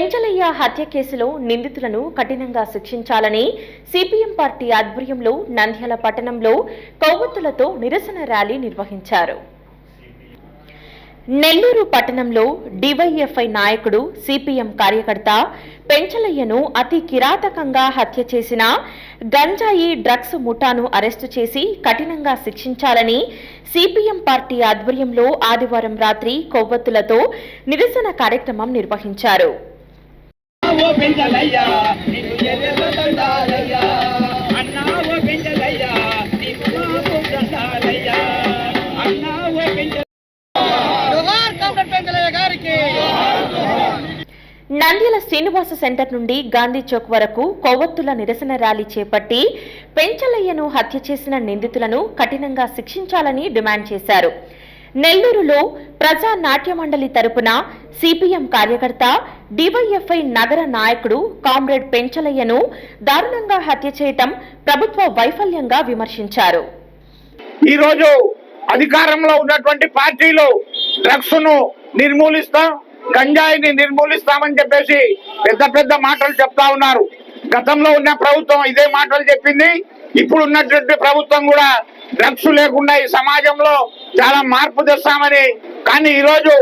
పెంచలయ్య హత్య కేసులో నిందితులను కఠినంగా శిక్షించాలని సిపిఎం పార్టీ ఆధ్వర్యంలో నంద్యాల పట్టణంలో కొవ్వొత్తులతో నిరసన ర్యాలీ నిర్వహించారు. నెల్లూరు పట్టణంలో డివైఎఫ్ఐ నాయకుడు సిపిఎం కార్యకర్త పెంచలయ్యను అతి కిరాతకంగా హత్య చేసిన గంజాయి డ్రగ్స్ ముఠాను అరెస్టు చేసి కఠినంగా శిక్షించాలని సిపిఎం పార్టీ ఆధ్వర్యంలో ఆదివారం రాత్రి కొవ్వొత్తులతో నిరసన కార్యక్రమం నిర్వహించారు. ఓ పెంచలయ్యా నీకు ఎదురు దండాలయ్యా అన్నా ఓ పెంచలయ్యా నీకు మాకు దండాలయ్యా అన్నా ఓ పెంచ జోహార్ కామ్రేడ్ పెంచలయ్య గారికి. నంద్యాల శ్రీనివాస సెంటర్ నుండి గాంధీ చౌక్ వరకు కొవ్వొత్తుల నిరసన ర్యాలీ చేపట్టి పెంచలయ్యను హత్య చేసిన నిందితులను కఠినంగా శిక్షించాలని డిమాండ్ చేశారు. నెల్లూరులో ప్రజా నాట్య మండలి తరపున సిపిఎం కార్యకర్త డివైఎఫ్ఐ నగర నాయకుడు కామ్రేడ్ పెంచలయ్యను దారుణంగా హత్య చేయటం ప్రభుత్వ వైఫల్యంగా విమర్శించారు. ఈ రోజు అధికారంలో ఉన్నటువంటి పార్టీలు డ్రగ్స్ను నిర్మూలిస్తాం గంజాయిని నిర్మూలిస్తామని చెప్పేసి పెద్ద పెద్ద మాటలు చెప్తా ఉన్నారు. గతంలో ఉన్న ప్రభుత్వం ఇదే మాటలు చెప్పింది. ఇప్పుడు ఉన్నటువంటి ప్రభుత్వం కూడా డ్రగ్స్ లేకుండా ఈ సమాజంలో చాలా మార్పు తెస్తామని. కానీ ఈరోజు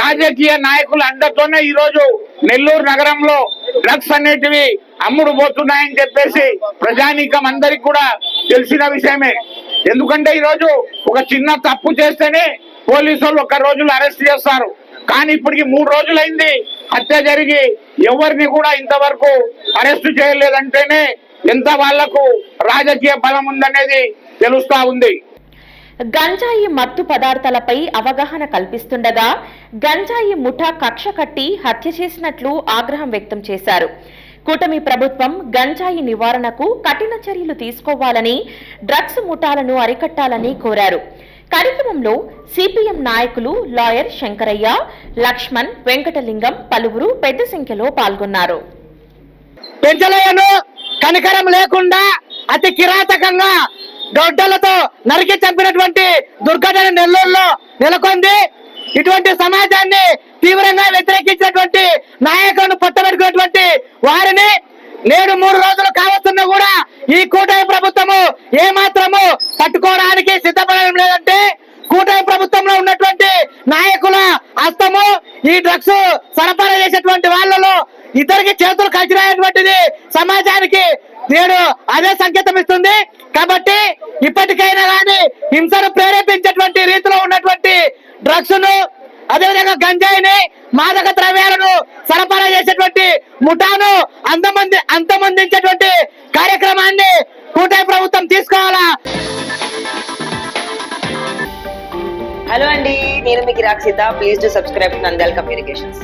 రాజకీయ నాయకుల అండతోనే ఈరోజు నెల్లూరు నగరంలో డ్రగ్స్ అనేటివి అమ్ముడు పోతున్నాయని చెప్పేసి ప్రజానీకం అందరికి కూడా తెలిసిన విషయమే. ఎందుకంటే ఈరోజు ఒక చిన్న తప్పు చేస్తేనే పోలీసులు ఒక రోజులో అరెస్ట్ చేస్తారు. కానీ ఇప్పటికి మూడు రోజులైంది హత్య జరిగి ఎవరిని కూడా ఇంతవరకు అరెస్ట్ చేయలేదంటేనే ఎంత వాళ్ళకు రాజకీయ బలం ఉందనేది తెలుస్తా ఉంది. గంజాయి మత్తు పదార్థాలపై అవగాహన కల్పిస్తుండగా గంజాయి ముఠా కక్ష కట్టి హత్య చేసినట్లు ఆగ్రహం వ్యక్తం చేశారు. కూటమి ప్రభుత్వం గంజాయి నివారణకు కఠిన చర్యలు తీసుకోవాలని డ్రగ్స్ ముఠాలను అరికట్టాలని కోరారు. కార్యక్రమంలో సిపిఎం నాయకులు లాయర్ శంకరయ్య లక్ష్మణ్ వెంకటలింగం పలువురు పెద్ద సంఖ్యలో పాల్గొన్నారు. కనికరం లేకుండా అతి కిరాతకంగా దొడ్డలతో నరికి చంపినటువంటి దుర్ఘటన నెల్లూరులో నెలకొంది. ఇటువంటి సమాజాన్ని తీవ్రంగా వ్యతిరేకించినటువంటి నాయకులను పట్టబెట్టుకున్నటువంటి వారిని నేడు మూడు రోజులు కావస్తున్నా కూడా ఈ కూటమి ప్రభుత్వము ఏ మాత్రము పట్టుకోవడానికి సిద్ధపడడం లేదంటే కూటమి ప్రభుత్వంలో ఉన్నటువంటి నాయకుల హస్తము ఈ డ్రగ్స్ సరఫరా చేసేటువంటి వాళ్ళలో ఇద్దరికి చేతులు కలిసినటువంటిది సమాజానికి నేడు అదే సంకేతం ఇస్తుంది. ఇప్పటికైనా కానీ హింసను ప్రేరేపించేటువంటి రీతిలో ఉన్నటువంటి డ్రగ్స్ను అదేవిధంగా గంజాయిని మాదక ద్రవ్యాలను సరఫరా చేసేటువంటి ముఠాను అంతమంది అంతమందించేటువంటి కార్యక్రమాన్ని కూటమి ప్రభుత్వం తీసుకోవాలా? హలో అండి నేను మీకు Rakshita please to subscribe Nandal communications